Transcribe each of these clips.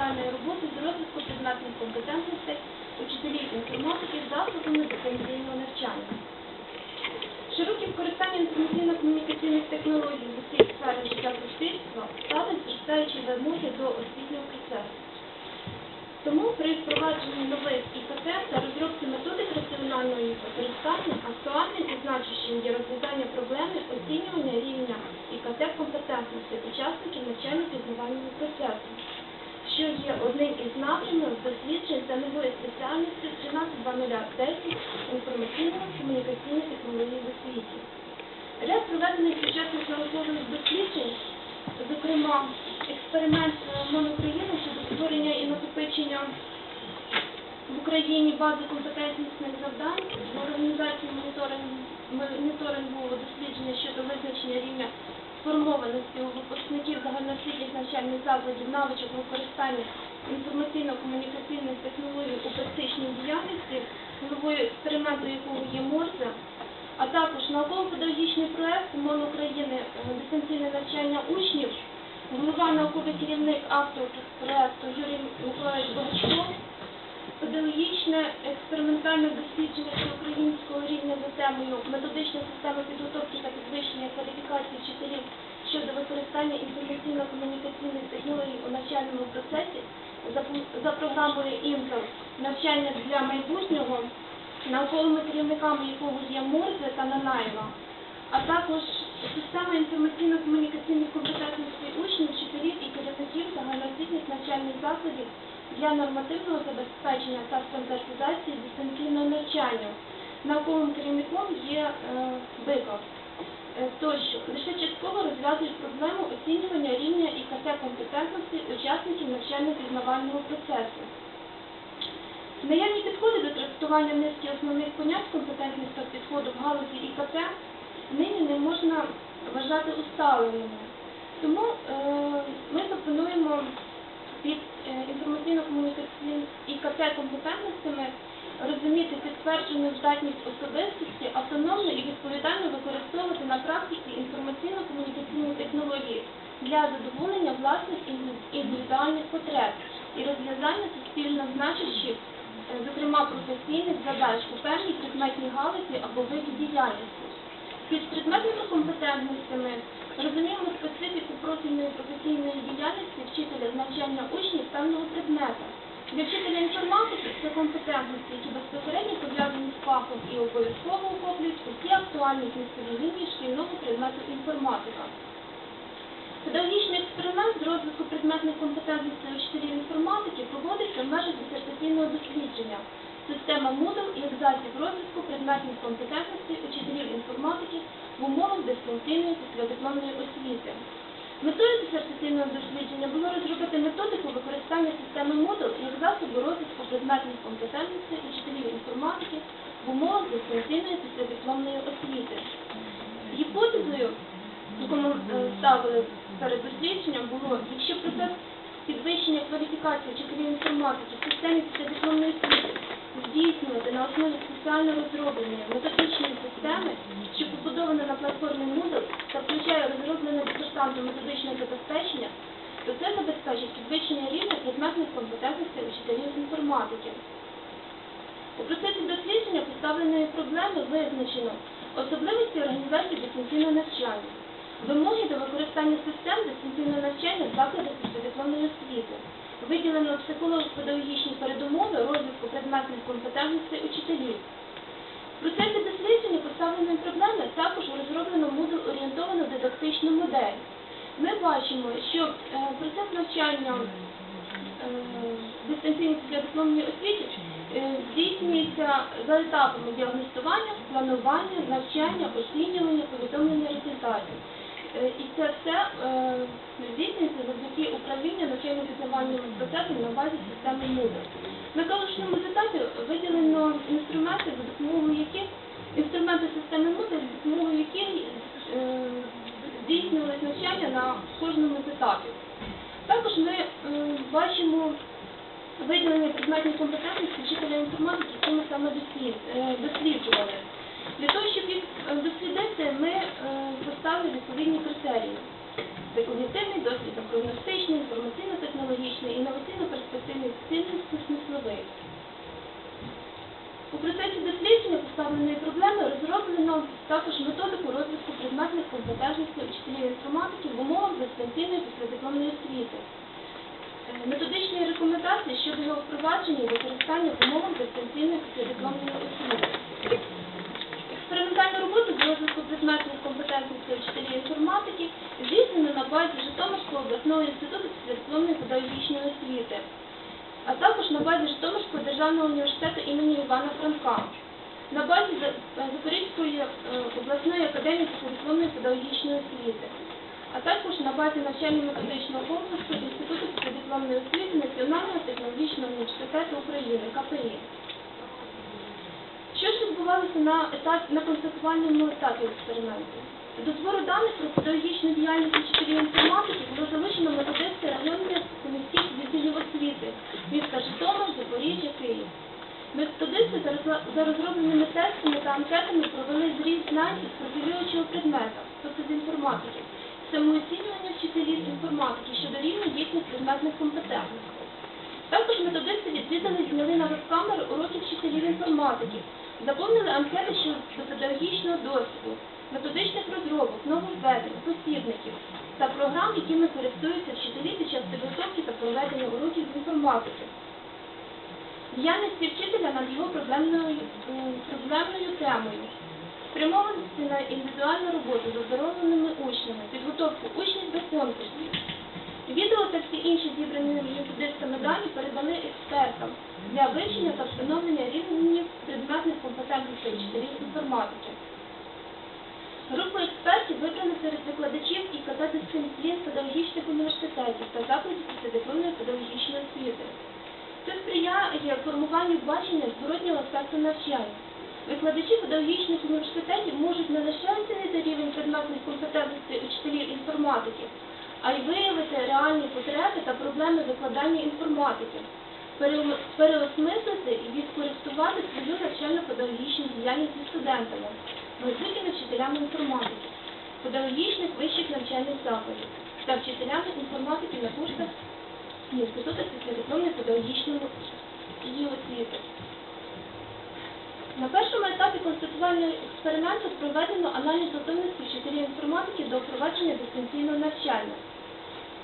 соціальної роботи з розвитку предметних компетентностей учителів інформатики засобами дистанційного навчання. Широке використання інформаційно-комунікаційних технологій в усіх сферах життя суспільства ставить зростаючі вимоги до освітнього процесу. Тому при впровадженні нових ІКТ та розробці методик раціонального їх використання актуальним і значущим є розв'язання проблеми оцінювання рівня ІКТ компетентності учасників навчально-пізнавального процесу, що є одним із напрямів досліджень та нової спеціальності 13.2010 інформаційно-комунікаційні технології в освіті. Ряд проведених сучасних наукових досліджень, зокрема експеримент е, МОН України щодо створення і накопичення в Україні бази компетентнісних завдань в організації моніторингу, дослідження щодо визначення рівня сформованості у випускників загальноосвітніх навчальних закладів навичок використання інформаційно-комунікаційних технологій у практичній діяльності, головою експерименту якого є Морзе, а також науково-педагогічний проект МОН України. Дистанційне навчання учнів, голова науковий керівник автор проекту Юрій Миколаївич Богачков, педагогічне експериментальне дослідження всеукраїнського рівня за темою методична система підготовки та підвищення кваліфікації вчителів щодо використання інформаційно-комунікаційних технологій у навчальному процесі за, програмою «Інтел» навчання для майбутнього, науковими керівниками якого є Морзе та Нанаєва, а також система інформаційно-комунікаційних компетентностей учнів, вчителів і керівників загальноосвітніх навчальних закладів для нормативного забезпечення та стандартизації дистанційного навчання. Науковим керівником є е, Биков. Е, Тощо, лише частково розв'язують проблему оцінювання рівня ІКТ компетентності учасників навчально-пізнавального процесу. Наявні підходи до трактування низки основних понять компетентність та підходу в галузі ІКТ нині не можна вважати усталеними. Тому е, ми пропонуємо під е, інформаційно-комунікаційним ІКТ компетентностями розуміти підтверджену здатність особистості автономно і відповідально використовувати на практиці інформаційно-комунікаційні технології для задоволення власних індивідуальних потреб і розв'язання суспільно значущих, е, зокрема професійних задач у певній предметній галузі або виді діяльності. Під предметними компетентностями розуміємо специфіку профільної професійної діяльності вчителя з навчання учнів певного предмета. Для вчителя інформатики це компетентності, які безпосередньо пов'язані з фахом і обов'язково охоплюють усі актуальні лінії шкільного предмету інформатика. Педагогічний експеримент з розвитку предметних компетентностей учителів інформатики проводиться в межах дисертаційного дослідження система Moodle як засіб розвитку предметних компетентностей учителів інформатики в умовах дистанційної післядипломної освіти. Метою дисертаційного дослідження було розробити методику використання системи Moodle як засобу розвитку предметних компетентностей учителів інформатики в умовах дистанційної післядипломної освіти. Гіпотезою, яку ми е, ставили перед дослідженням, було, якщо процес підвищення кваліфікації вчителів інформатики в системі післядипломної освіти здійснювати на основі спеціально розробленої методичної системи, що побудована на платформі Moodle та включає розроблене департаментом методичне забезпечення, то це забезпечить підвищення рівня предметних компетентностей учителів інформатики. У процесі дослідження поставленої проблеми визначено особливості організації дистанційного навчання, вимоги до використання систем дистанційного навчання в закладах післядипломної освіти, виділено психолого-педагогічні передумови розвитку предметних компетентностей учителів. В процесі дослідження поставленої проблеми також розроблено Moodle орієнтовану дидактичну модель. Ми бачимо, що е, процес навчання е, дистанційній післядипломній освіті е, здійснюється за етапами діагностування, планування, навчання, оцінювання, повідомлення результатів. Е, І це все е, здійснюється завдяки управлінню навчально-пізнавальним процесом на базі системи Moodle. На калушному етапі виділено інструменти, за допомогою яких інструменти системи Moodle, за допомогою яких е, здійснювалось навчання на кожному з етапів. Також ми бачимо виділення предметних компетентностей вчителя інформатики, які ми саме досліджували. Для того, щоб їх е, дослідити, ми е, поставили відповідні критерії. Це когнітивний досвід, прогностичний, інформаційно-технологічний, інноваційно-перспективний, цінності смисловий. У процесі дослідження поставленої проблеми розроблено також методику розвитку предметних компетентностей учителів інформатики в умовах дистанційної післядипломної освіти. Е, Методичні рекомендації щодо його впровадження і використання в умовах дистанційної післядипломної освіти. Експериментальну роботу з розвитку предметних компетентностей учителів інформатики здійснено на базі Житомирського обласного інституту післядипломної педагогічної освіти, а також на базі Житомирського державного університету імені Івана Франка, на базі Запорізької е, обласної академії післядипломної педагогічної освіти, а також на базі навчально-методичного комплексу Інституту післядипломної освіти Національного технологічного університету України КПІ. Що ж відбувалося на етап на констатувальному етапі експерименту? До збору даних про педагогічну діяльність учителів інформатики було залучено методисти районних міських відділів освіти міста Житомир, Запоріжжя, Київ. Методисти за розробленими тестами та анкетами провели зріз знань із профілюючого предмета, тобто з інформатики, самооцінювання вчителів інформатики щодо рівня їхніх предметних компетентностей. Також методисти відвідали зняли на веб-камери уроки вчителів інформатики, заповнили анкети щодо педагогічного досвіду, методичних розробок, нововведень, посібників та програм, якими користуються вчителі під час підготовки та проведення уроків з інформатики. Діяльності вчителя над його проблемною, проблемною темою, спрямованості на індивідуальну роботу з оздоровленими учнями, підготовку учнів до конкурсів, Відео та всі інші зібрані методистами дані передали експертам для вивчення та встановлення рівнів предметних компетентностей вчителів інформатики. Групу експертів вибрали серед викладачів і дисциплін педагогічних університетів та закладів післядипломної педагогічної освіти. Це сприяє формуванню бачення зворотнього аспекту навчання. Викладачі педагогічних університетів можуть не лише оцінити рівень предметних компетентностей учителів інформатики, а й виявити реальні потреби та проблеми викладання інформатики, переосмислити і відкористувати свою навчально-педагогічну діяльність зі студентами, майбутніми вчителями інформатики, педагогічних вищих навчальних закладів та вчителями інформатики на курсах Інституту післядипломної педагогічної освіти. На першому етапі констатувального експерименту проведено аналіз готовності вчителів інформатики до впровадження дистанційного навчання.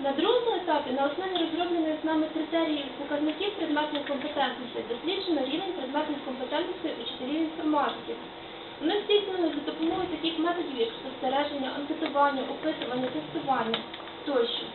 На другому етапі на основі розроблених нами критеріїв показників предметних компетентностей досліджено рівень предметних компетентностей учителів інформатики. Вони здійснили за допомогою таких методів, як спостереження, анкетування, опитування, тестування тощо.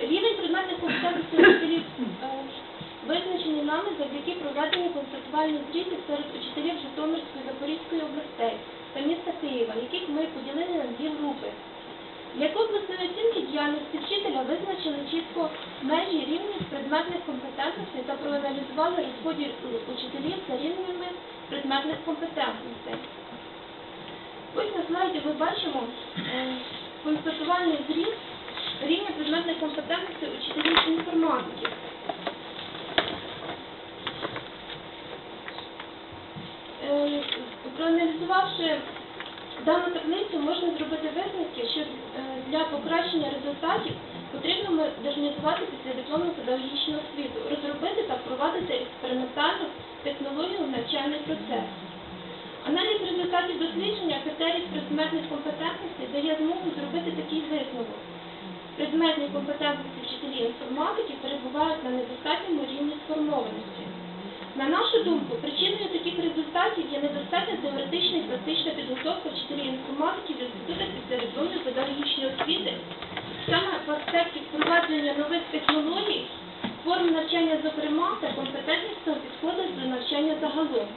Рівень предметних компетентностей учителів е, визначені нами завдяки проведенню констатувальних зрізів серед учителів Житомирської Запорізької областей та міста Києва, яких ми поділили на дві групи. Для комплексної оцінки діяльності вчителя визначили чітко межі рівнів предметних компетентностей та проаналізували розподіл учителів за рівнями предметних компетентностей. Ось на слайді ми бачимо е, констатувальний зріз рівня предметних компетентностей учителів інформатики. Е, Проаналізувавши дану таблицю, можна зробити висновки, що е, для покращення результатів потрібно модернізувати післядипломну педагогічну освіту, розробити та впровадити експериментальну технологію в навчальний процес. Аналіз результатів дослідження критерій предметних компетентностей дає змогу зробити такий висновок. Предметні компетентності вчителів інформатики перебувають на недостатньому рівні сформованості. На нашу думку, причиною таких результатів є недостатня теоретична і практична підготовка вчителів інформатики в інститутах післядипломної педагогічної освіти, саме в аспекті впровадження нових технологій, форм навчання зокрема та компетентністю підходу до навчання загалом.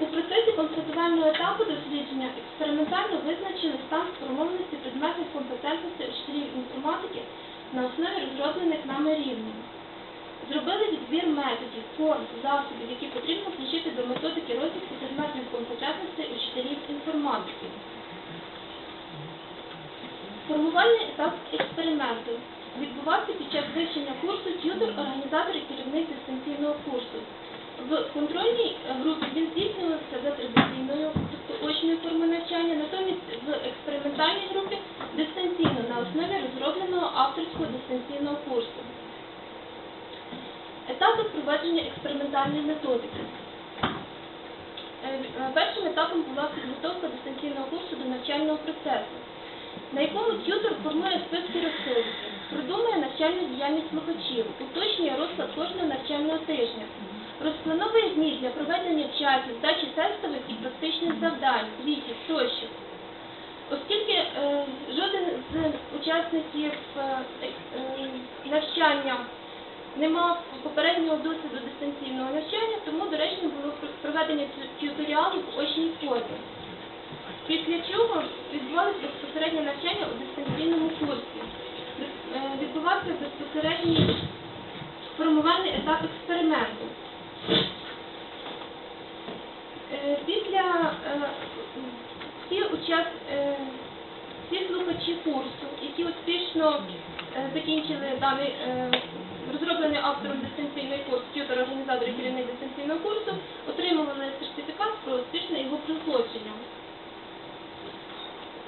У процесі констатувального етапу дослідження експериментально визначили стан сформованості предметних компетентностей учителів інформатики на основі розроблених нами рівнів. Зробили відбір методів, форм, засобів, які потрібно включити до методики розвитку предметних компетентностей учителів інформатики. Формувальний етап експерименту відбувався під час вивчення курсу т'ютор, організатор і керівник дистанційного курсу. В контрольній групі він здійснювався за традиційною, тобто очною формою навчання, натомість в експериментальній групі дистанційно на основі розробленого авторського дистанційного курсу. Етапи впровадження експериментальної методики. Е, е, Першим етапом була підготовка дистанційного курсу до навчального процесу, на якому т'ютор формує списки розсилки, продумує навчальну діяльність слухачів, уточнює розклад кожного навчального тижня, розплановує дні для проведення часів, здачі тестових і практичних завдань, звітів тощо. Оскільки е, жоден з учасників е, е, навчання не мав попереднього досвіду дистанційного навчання, тому доречно було пр- проведення тю- тюторіалу в очній формі. Після чого відбувалося безпосереднє навчання у дистанційному курсі. Е, Відбувався безпосередній формувальний етап експерименту. Е, Після е, всі учас... всі слухачі курсу, які успішно закінчили даний розроблений автором дистанційний курс, тютор, організатор і керівник дистанційного курсу, отримували сертифікат про успішне його проходження.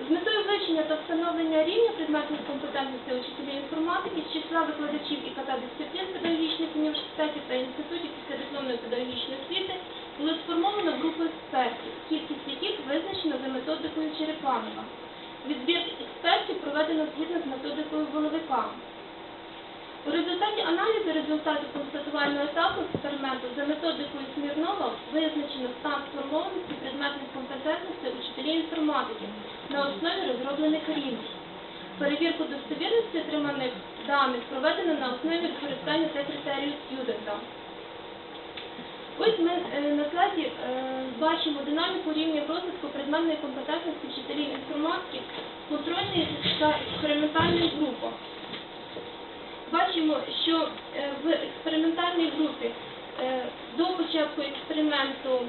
З метою вивчення та встановлення рівня предметних компетентностей учителів інформатики з числа викладачів і ката дисциплін педагогічних університетів та інститутів післядипломної педагогічної освіти було сформовано групу експертів, кількість яких визначено за методикою Черепанова. Відбір експертів проведено згідно з методикою Воловика. У результаті аналізу результатів констатувального етапу експерименту за методикою Смірнова визначено стан сформованості предметних компетентностей учителів інформатики на основі розроблених рівнів. Перевірку достовірності отриманих даних проведено на основі використання та критерію студента. Ось ми е, на слайді е, бачимо динаміку рівня розвитку предметної компетентності вчителів інформатики в контрольній та експериментальних групах. Бачимо, що е, в експериментальній групі е, до початку експерименту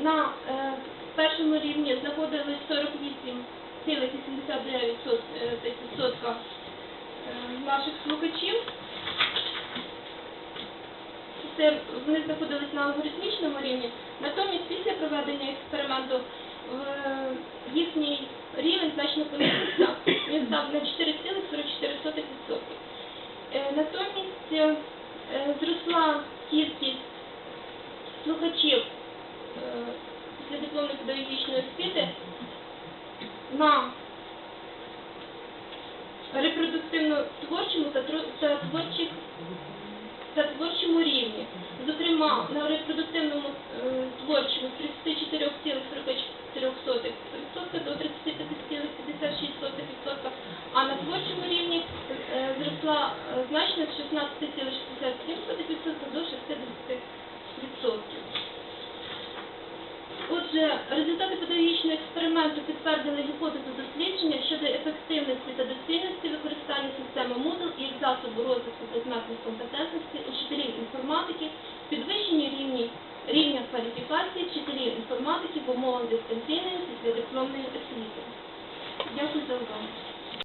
на е, першому рівні знаходилось 48,89% е, наших слухачів. Це вони знаходились на алгоритмічному рівні. Натомість після проведення експерименту їхній рівень значно помітився. Він став на 4,44%. Е, Натомість е, е, зросла кількість слухачів після дипломної педагогічної освіти на репродуктивно-творчому та творчих та творчому рівні. Зокрема, на репродуктивному творчому з 34,44% до 35,56%, а на творчому рівні е, зросла е, значно з 16,67% до 60%. Отже, результати педагогічного експерименту підтвердили гіпотезу дослідження щодо ефективності та доцільності використання системи Moodle як засобу розвитку предметних компетентностей учителів інформатики, підвищенню рівні, рівня кваліфікації вчителів інформатики в умовах дистанційної післядипломної освіти. Дякую за увагу.